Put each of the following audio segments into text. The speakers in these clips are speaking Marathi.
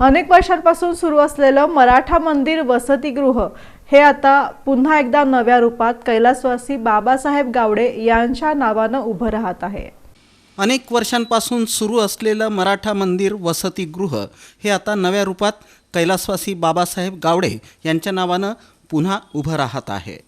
अनेक वर्षांपासून सुरू असलेलं मराठा मंदिर वसतिगृह हे आता पुन्हा एकदा नव्या रूपात कैलासवासी बाबासाहेब गावडे यांच्या नावानं उभं राहत आहे. अनेक वर्षांपासून सुरू असलेलं मराठा मंदिर वसतिगृह हे आता नव्या रूपात कैलासवासी बाबासाहेब गावडे यांच्या नावानं पुन्हा उभं राहत आहे.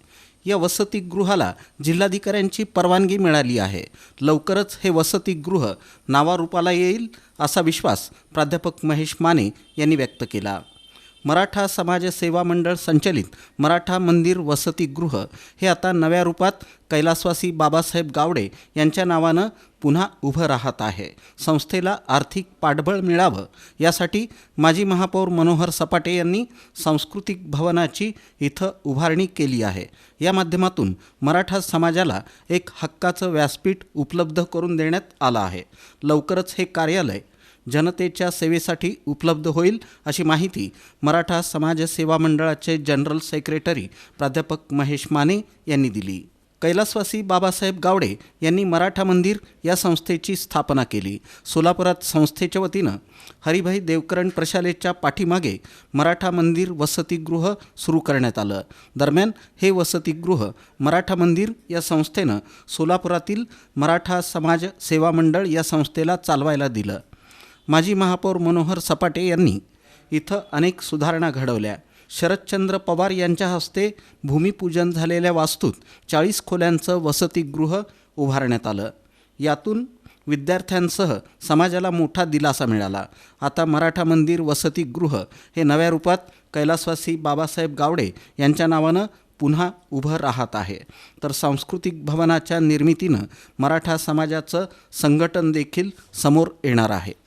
या वसतिगृहाला जिल्हाधिकाऱ्यांची परवानगी मिळाली आहे. लवकरच हे वसतिगृह नावारूपाला येईल असा विश्वास प्राध्यापक महेश माने यांनी व्यक्त केला. मराठा समाज सेवा मंडळ संचलित मराठा मंदिर वसतिगृह हे आता नव्या रूपात कैलासवासी बाबासाहेब गावडे यांच्या नावानं पुन्हा उभं राहत आहे. संस्थेला आर्थिक पाठबळ मिळावं यासाठी माजी महापौर मनोहर सपाटे यांनी सांस्कृतिक भवनाची इथं उभारणी केली आहे. या माध्यमातून मराठा समाजाला एक हक्काचं व्यासपीठ उपलब्ध करून देण्यात आलं आहे. लवकरच हे कार्यालय जनतेच्या सेवेसाठी उपलब्ध होईल अशी माहिती मराठा समाज सेवा मंडळाचे जनरल सेक्रेटरी प्राध्यापक महेश माने यांनी दिली. कैलासवासी बाबासाहेब गावडे यांनी मराठा मंदिर या संस्थेची स्थापना केली. सोलापुरात संस्थेच्या वतीनं हरिभाई देवकरण प्रशालेच्या पाठीमागे मराठा मंदिर वसतिगृह सुरू करण्यात आलं. दरम्यान हे वसतिगृह मराठा मंदिर या संस्थेनं सोलापुरातील मराठा समाज सेवा मंडळ या संस्थेला चालवायला दिलं. माजी महापौर मनोहर सपाटे यांनी इथं अनेक सुधारणा घडवल्या. शरदचंद्र पवार यांच्या हस्ते भूमिपूजन झालेल्या वास्तूत चाळीस खोल्यांचं वसतिगृह उभारण्यात आलं. यातून विद्यार्थ्यांसह समाजाला मोठा दिलासा मिळाला. आता मराठा मंदिर वसतिगृह हे नव्या रूपात कैलासवासी बाबासाहेब गावडे यांच्या नावानं पुन्हा उभं राहत आहे. तर सांस्कृतिक भवनाच्या निर्मितीनं मराठा समाजाचं संघटन देखील समोर येणार आहे.